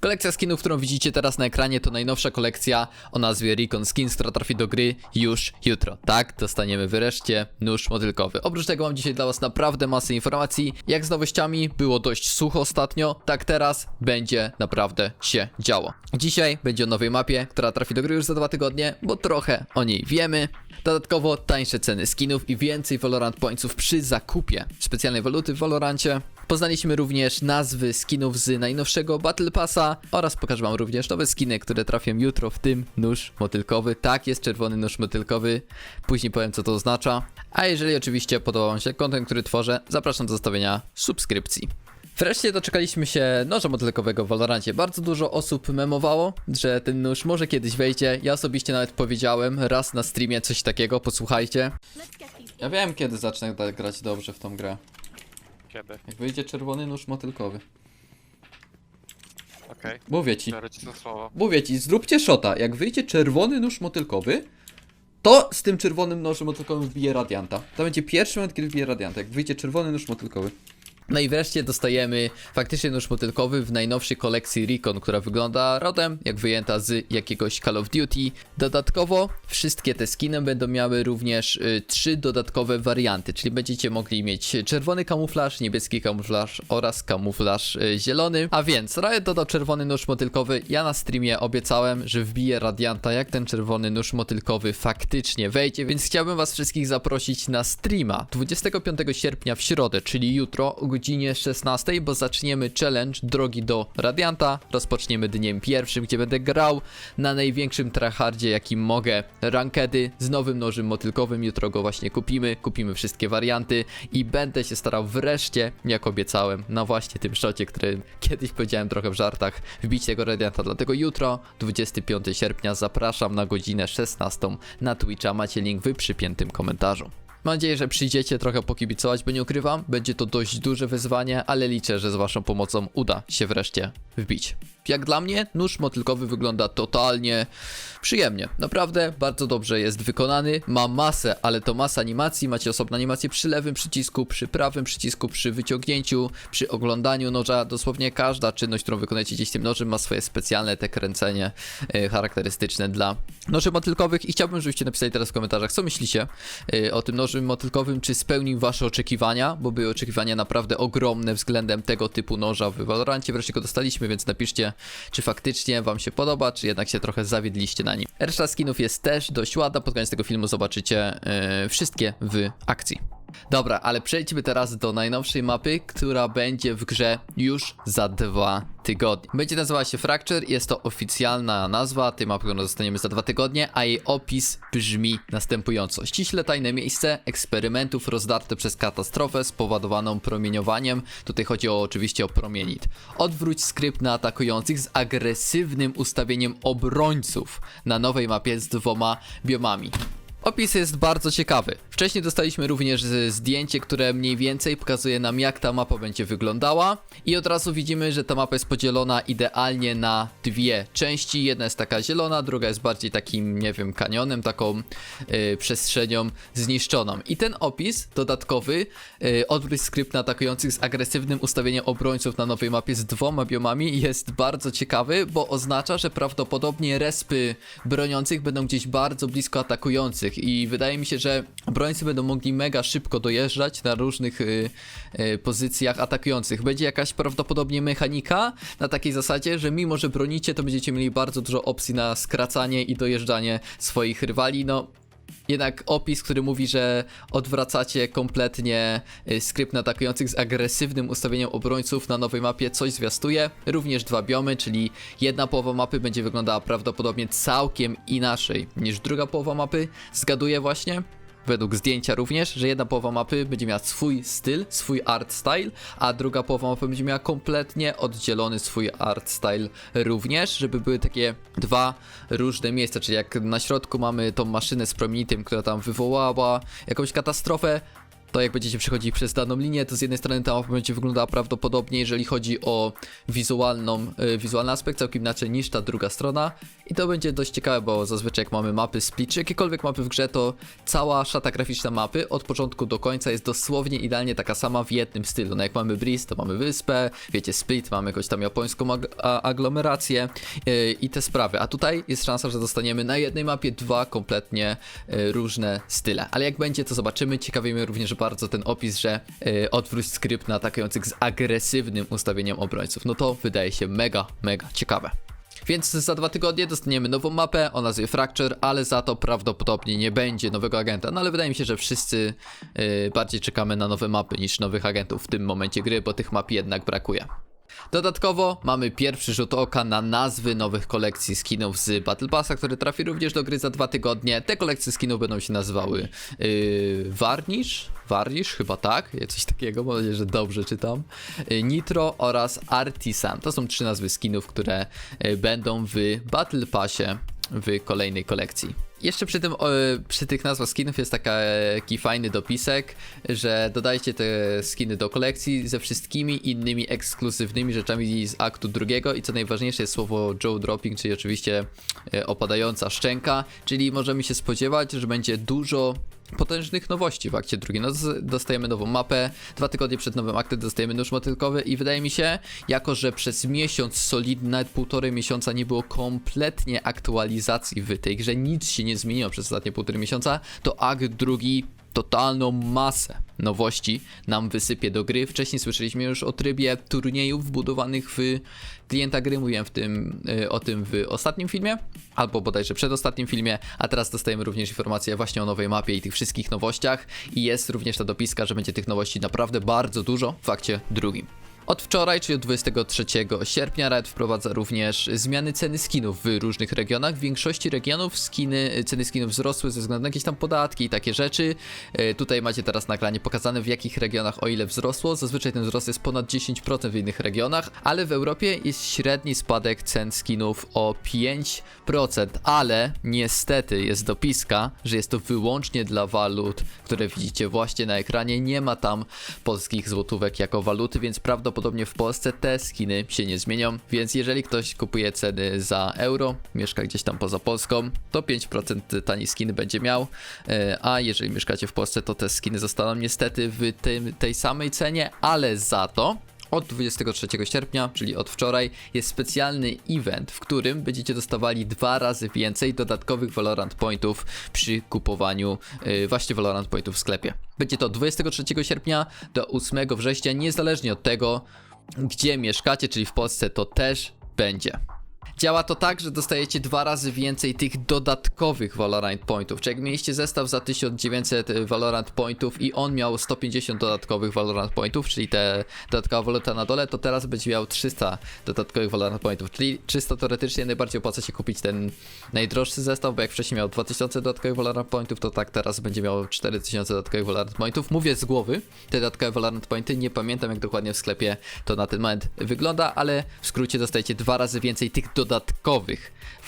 Kolekcja skinów, którą widzicie teraz na ekranie, to najnowsza kolekcja o nazwie Recon Skins, która trafi do gry już jutro. Tak, dostaniemy wreszcie nóż motylkowy. Oprócz tego mam dzisiaj dla Was naprawdę masę informacji. Jak z nowościami, było dość sucho ostatnio, tak teraz będzie naprawdę się działo. Dzisiaj będzie o nowej mapie, która trafi do gry już za dwa tygodnie, bo trochę o niej wiemy. Dodatkowo tańsze ceny skinów i więcej Valorant Pointsów przy zakupie specjalnej waluty w Valorancie. Poznaliśmy również nazwy skinów z najnowszego Battle Passa oraz pokażę wam również nowe skiny, które trafią jutro, w tym nóż motylkowy. Tak, jest czerwony nóż motylkowy. Później powiem co to oznacza. A jeżeli oczywiście podoba wam się kontent, który tworzę, zapraszam do zostawienia subskrypcji. Wreszcie doczekaliśmy się noża motylkowego w Valorancie. Bardzo dużo osób memowało, że ten nóż może kiedyś wejdzie. Ja osobiście nawet powiedziałem raz na streamie coś takiego, posłuchajcie. Ja wiem kiedy zacznę da- grać dobrze w tą grę. Kiedy? Jak wyjdzie czerwony nóż motylkowy. Okej. Mówię ci, Biorę ci słowo. mówię ci, zróbcie shota. Jak wyjdzie czerwony nóż motylkowy, to z tym czerwonym nożem motylkowym wbije radianta. To będzie pierwszy moment, kiedy wbije radianta. Jak wyjdzie czerwony nóż motylkowy. No i wreszcie dostajemy faktycznie nóż motylkowy w najnowszej kolekcji Recon, która wygląda rodem jak wyjęta z jakiegoś Call of Duty. Dodatkowo wszystkie te skiny będą miały również y, trzy dodatkowe warianty, czyli będziecie mogli mieć czerwony kamuflaż, niebieski kamuflaż oraz kamuflaż y, zielony. A więc Riot dodał czerwony nóż motylkowy. Ja na streamie obiecałem, że wbiję Radianta, jak ten czerwony nóż motylkowy faktycznie wejdzie, więc chciałbym was wszystkich zaprosić na streama 25 sierpnia w środę, czyli jutro o godzinie 16, bo zaczniemy challenge drogi do Radianta. Rozpoczniemy dniem pierwszym, gdzie będę grał na największym tryhardzie, jaki mogę. Rankedy z nowym nożem motylkowym. Jutro go właśnie kupimy. Kupimy wszystkie warianty i będę się starał wreszcie, jak obiecałem, na właśnie tym szocie, który kiedyś powiedziałem trochę w żartach, wbić tego Radianta. Dlatego jutro, 25 sierpnia, zapraszam na godzinę 16 na Twitcha. Macie link w przypiętym komentarzu. Mam nadzieję, że przyjdziecie trochę pokibicować, bo nie ukrywam, będzie to dość duże wyzwanie, ale liczę, że z waszą pomocą uda się wreszcie wbić. Jak dla mnie, nóż motylkowy wygląda totalnie przyjemnie. Naprawdę bardzo dobrze jest wykonany. Ma masę, ale to masa animacji. Macie osobną animację przy lewym przycisku, przy prawym przycisku, przy wyciągnięciu, przy oglądaniu noża. Dosłownie każda czynność, którą wykonujecie gdzieś tym nożem, ma swoje specjalne te kręcenie e, charakterystyczne dla noży motylkowych. I chciałbym, żebyście napisali teraz w komentarzach, co myślicie e, o tym nożem motylkowym, czy spełnił wasze oczekiwania, bo były oczekiwania naprawdę ogromne względem tego typu noża w Valorancie. Wreszcie go dostaliśmy, więc napiszcie, czy faktycznie wam się podoba, czy jednak się trochę zawiedliście na nim. Reszta skinów jest też dość ładna. Pod koniec tego filmu zobaczycie e, wszystkie w akcji. Dobra, ale przejdźmy teraz do najnowszej mapy, która będzie w grze już za dwa tygodnie. Będzie nazywała się Fracture, jest to oficjalna nazwa tej mapy, którą dostaniemy za dwa tygodnie, a jej opis brzmi następująco. Ściśle tajne miejsce eksperymentów rozdarte przez katastrofę spowodowaną promieniowaniem. Tutaj chodzi o, oczywiście o promienit. Odwróć skrypt na atakujących z agresywnym ustawieniem obrońców na nowej mapie z dwoma biomami. Opis jest bardzo ciekawy. Wcześniej dostaliśmy również zdjęcie, które mniej więcej pokazuje nam, jak ta mapa będzie wyglądała. I od razu widzimy, że ta mapa jest podzielona idealnie na dwie części. Jedna jest taka zielona, druga jest bardziej takim, nie wiem, kanionem, taką y, przestrzenią zniszczoną. I ten opis dodatkowy, y, odwróć skrypt atakujących z agresywnym ustawieniem obrońców na nowej mapie z dwoma biomami jest bardzo ciekawy, bo oznacza, że prawdopodobnie respy broniących będą gdzieś bardzo blisko atakujących i wydaje mi się, że obrońcy będą mogli mega szybko dojeżdżać na różnych y, y, pozycjach atakujących. Będzie jakaś prawdopodobnie mechanika na takiej zasadzie, że mimo, że bronicie, to będziecie mieli bardzo dużo opcji na skracanie i dojeżdżanie swoich rywali. No, jednak opis, który mówi, że odwracacie kompletnie y, skrypt atakujących z agresywnym ustawieniem obrońców na nowej mapie, coś zwiastuje. Również dwa biomy, czyli jedna połowa mapy będzie wyglądała prawdopodobnie całkiem inaczej niż druga połowa mapy. Zgaduję właśnie. Według zdjęcia również, że jedna połowa mapy będzie miała swój styl, swój art style, a druga połowa mapy będzie miała kompletnie oddzielony swój art style również, żeby były takie dwa różne miejsca, czyli jak na środku mamy tą maszynę z promienitem, która tam wywołała jakąś katastrofę, to jak będziecie przechodzili przez daną linię, to z jednej strony ta mapa będzie wyglądała prawdopodobnie, jeżeli chodzi o wizualną, y, wizualny aspekt, całkiem inaczej niż ta druga strona. I to będzie dość ciekawe, bo zazwyczaj jak mamy mapy split, czy jakiekolwiek mapy w grze, to cała szata graficzna mapy od początku do końca jest dosłownie idealnie taka sama w jednym stylu. No jak mamy Breeze, to mamy wyspę, wiecie, split, mamy jakąś tam japońską ag- aglomerację yy, i te sprawy. A tutaj jest szansa, że dostaniemy na jednej mapie dwa kompletnie yy, różne style. Ale jak będzie, to zobaczymy. Ciekawi mnie również bardzo ten opis, że yy, odwróć skrypt na atakujących z agresywnym ustawieniem obrońców. No to wydaje się mega, mega ciekawe. Więc za dwa tygodnie dostaniemy nową mapę o nazwie Fracture, ale za to prawdopodobnie nie będzie nowego agenta. No ale wydaje mi się, że wszyscy yy, bardziej czekamy na nowe mapy niż nowych agentów w tym momencie gry, bo tych map jednak brakuje. Dodatkowo mamy pierwszy rzut oka na nazwy nowych kolekcji skinów z Battle Passa, który trafi również do gry za dwa tygodnie. Te kolekcje skinów będą się nazywały yy, Varnish, Varnish chyba tak, coś takiego, mam nadzieję, że dobrze czytam. Yy, Nitro oraz Artisan. To są trzy nazwy skinów, które yy, będą w Battle Passie w kolejnej kolekcji. Jeszcze przy, tym, przy tych nazwach skinów jest taka, taki fajny dopisek, że dodajcie te skiny do kolekcji ze wszystkimi innymi ekskluzywnymi rzeczami z aktu drugiego i co najważniejsze jest słowo Joe Dropping, czyli oczywiście e, opadająca szczęka, czyli możemy się spodziewać, że będzie dużo potężnych nowości w akcie drugim. No, dostajemy nową mapę, dwa tygodnie przed nowym aktem dostajemy nóż motylkowy i wydaje mi się, jako że przez miesiąc solidny, nawet półtorej miesiąca nie było kompletnie aktualizacji w tej grze, nic się nie zmieniło przez ostatnie półtorej miesiąca, to akt drugi totalną masę nowości nam wysypie do gry. Wcześniej słyszeliśmy już o trybie turniejów wbudowanych w klienta gry, mówiłem w tym, y, o tym w ostatnim filmie, albo bodajże przedostatnim filmie, a teraz dostajemy również informację właśnie o nowej mapie i tych wszystkich nowościach i jest również ta dopiska, że będzie tych nowości naprawdę bardzo dużo w akcie drugim. Od wczoraj, czyli od 23 sierpnia, Riot wprowadza również zmiany ceny skinów w różnych regionach. W większości regionów skiny, ceny skinów wzrosły ze względu na jakieś tam podatki i takie rzeczy. E, Tutaj macie teraz na ekranie pokazane w jakich regionach o ile wzrosło. Zazwyczaj ten wzrost jest ponad 10% w innych regionach, ale w Europie jest średni spadek cen skinów o 5%, ale niestety jest dopiska, że jest to wyłącznie dla walut, które widzicie właśnie na ekranie. Nie ma tam polskich złotówek jako waluty, więc prawdopodobnie w Polsce te skiny się nie zmienią. Więc jeżeli ktoś kupuje ceny za euro, mieszka gdzieś tam poza Polską, to 5% tani skin będzie miał, e, a jeżeli mieszkacie w Polsce, to te skiny zostaną niestety w tym, tej samej cenie, ale za to od 23 sierpnia, czyli od wczoraj, jest specjalny event, w którym będziecie dostawali dwa razy więcej dodatkowych Valorant Pointów przy kupowaniu yy, właśnie Valorant Pointów w sklepie. Będzie to od 23 sierpnia do 8 września, niezależnie od tego, gdzie mieszkacie, czyli w Polsce, to też będzie. Działa to tak, że dostajecie dwa razy więcej tych dodatkowych Valorant Pointów. Czy jak mieliście zestaw za 1900 Valorant Pointów i on miał 150 dodatkowych Valorant Pointów, czyli te dodatkowa waluta na dole, to teraz będzie miał 300 dodatkowych Valorant Pointów. Czyli 300 teoretycznie najbardziej opłaca się kupić ten najdroższy zestaw, bo jak wcześniej miał 2000 dodatkowych Valorant Pointów, to tak teraz będzie miał 4000 dodatkowych Valorant Pointów. Mówię z głowy, te dodatkowe Valorant Pointy, nie pamiętam jak dokładnie w sklepie to na ten moment wygląda, ale w skrócie dostajecie dwa razy więcej tych dodatkowych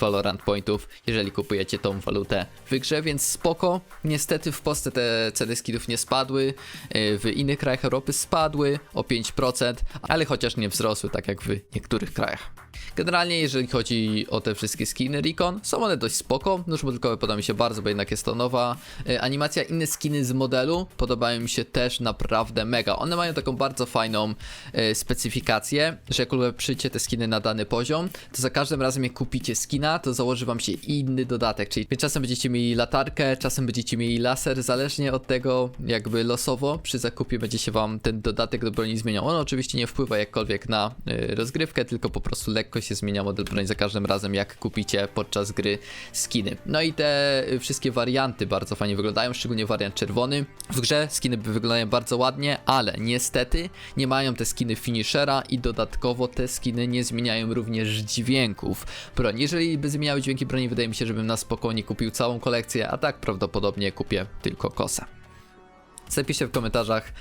Valorant Pointów, jeżeli kupujecie tą walutę w grze, więc spoko. Niestety w Polsce te ceny skinów nie spadły, yy, w innych krajach Europy spadły o 5%, ale chociaż nie wzrosły tak jak w niektórych krajach. Generalnie jeżeli chodzi o te wszystkie skiny Recon, są one dość spoko, nóż modelkowy podoba mi się bardzo, bo jednak jest to nowa e, animacja. Inne skiny z modelu podobają mi się też naprawdę mega. One mają taką bardzo fajną e, specyfikację, że jak ulepszycie te skiny na dany poziom, to za każdym razem jak kupicie skina, to założy wam się inny dodatek, czyli czasem będziecie mieli latarkę, czasem będziecie mieli laser, zależnie od tego jakby losowo przy zakupie będzie się wam ten dodatek do broni zmieniał. On oczywiście nie wpływa jakkolwiek na y, rozgrywkę, tylko po prostu lekko się zmienia model broni za każdym razem jak kupicie podczas gry skiny. No i te y, wszystkie warianty bardzo fajnie wyglądają, szczególnie wariant czerwony. W grze skiny wyglądają bardzo ładnie, ale niestety nie mają te skiny finishera i dodatkowo te skiny nie zmieniają również dźwięków broni. Jeżeli by zmieniały dźwięki broni, wydaje mi się, żebym na spokojnie kupił całą kolekcję, a tak prawdopodobnie kupię tylko kosę. Zapiszcie w komentarzach,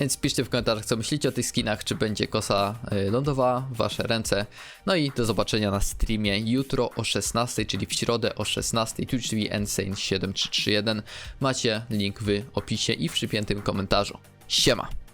Więc piszcie w komentarzach, co myślicie o tych skinach, czy będzie kosa y, lądowała w wasze ręce. No i do zobaczenia na streamie jutro o 16, czyli w środę o 16, Twitch TV Insane 7331. Macie link w opisie i w przypiętym komentarzu. Siema!